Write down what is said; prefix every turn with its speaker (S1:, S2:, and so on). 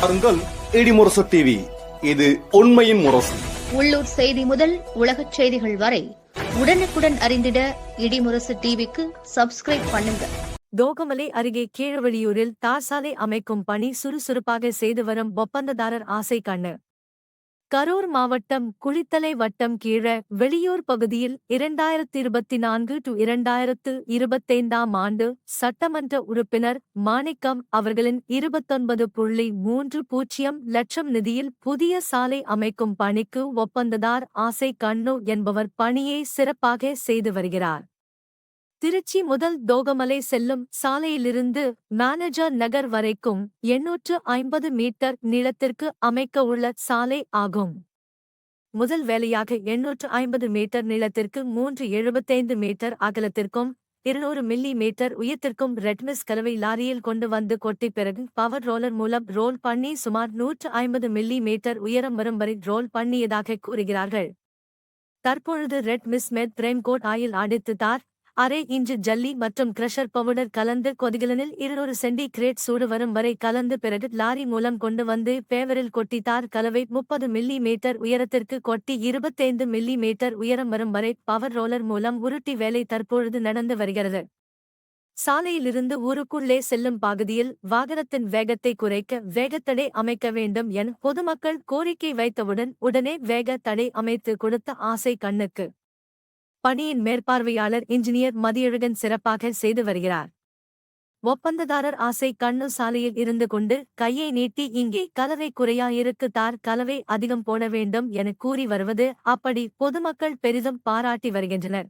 S1: பாருங்கள் இடிமுரசு டிவி இது உண்மையின் முரசு.
S2: உள்ளூர் செய்தி முதல் உலகச் செய்திகள் வரை உடனுக்குடன் அறிந்திட இடிமுரசு டிவிக்கு சப்ஸ்கிரைப் பண்ணுங்க.
S3: தோகமலை அருகே கீழவழியூரில் தார் சாலை அமைக்கும் பணி சுறுசுறுப்பாக செய்து வரும் ஒப்பந்ததாரர் ஆசை கண்ணு. கரூர் மாவட்டம் குளித்தலை வட்டம் கீழ வெளியூர் பகுதியில் இரண்டாயிரத்து இருபத்தி நான்கு டு இரண்டாயிரத்து இருபத்தைந்தாம் ஆண்டு சட்டமன்ற உறுப்பினர் மாணிக்கம் அவர்களின் இருபத்தொன்பது புள்ளி மூன்று பூஜ்ஜியம் லட்சம் நிதியில் புதிய சாலை அமைக்கும் பணிக்கு ஒப்பந்ததார் ஆசை கண்ணு என்பவர் பணியை சிறப்பாக செய்து வருகிறார். திருச்சி முதல் தோகமலை செல்லும் சாலையிலிருந்து மேனேஜர் நகர் வரைக்கும் எண்ணூற்று ஐம்பது மீட்டர் நீளத்திற்கு அமைக்க உள்ள சாலை ஆகும். முதல் வேலையாக எண்ணூற்று ஐம்பது மீட்டர் நீளத்திற்கு மூன்று எழுபத்தைந்து மீட்டர் அகலத்திற்கும் இருநூறு மில்லி மீட்டர் உயரத்திற்கும் ரெட்மிஸ் கலவை லாரியில் கொண்டு வந்து கொட்டி பிறகு பவர் ரோலர் மூலம் ரோல் பண்ணி சுமார் நூற்று ஐம்பது மில்லி மீட்டர் உயரம் வரும் வரை ரோல் பண்ணியதாக கூறுகிறார்கள். தற்பொழுது ரெட் மிஸ் மெத் பிரேம் கோட் ஆயில் அடித்து தார் அரை இன்ச்சு ஜல்லி மற்றும் கிரஷர் பவுடர் கலந்து கொதிகலனில் இருநூறு சென்டி கிரேட் சூடு வரும் வரை கலந்து பிறகு லாரி மூலம் கொண்டு வந்து பேவரில் கொட்டி தார் கலவை முப்பது மில்லி மீட்டர் உயரத்திற்கு கொட்டி இருபத்தைந்து மில்லி மீட்டர் உயரம் வரும் வரை பவர் ரோலர் மூலம் உருட்டி வேலை தற்பொழுது நடந்து வருகிறது. சாலையிலிருந்து ஊருக்குள்ளே செல்லும் பகுதியில் வாகனத்தின் வேகத்தை குறைக்க வேகத்தடை அமைக்க வேண்டும் என பொதுமக்கள் கோரிக்கை வைத்தவுடன் உடனே வேக தடை அமைத்து கொடுத்த ஆசை கண்ணுக்கு. பணியின் மேற்பார்வையாளர் இன்ஜினியர் மதியழகன் சிறப்பாக செய்து வருகிறார். ஒப்பந்ததாரர் ஆசை கண்ணு சாலையில் இருந்து கொண்டு கையை நீட்டி இங்கே கலவை குறையாயிருக்கு தார் கலவை அதிகம் போட வேண்டும் என கூறி வருவது அப்படி பொதுமக்கள் பெரிதும் பாராட்டி வருகின்றனர்.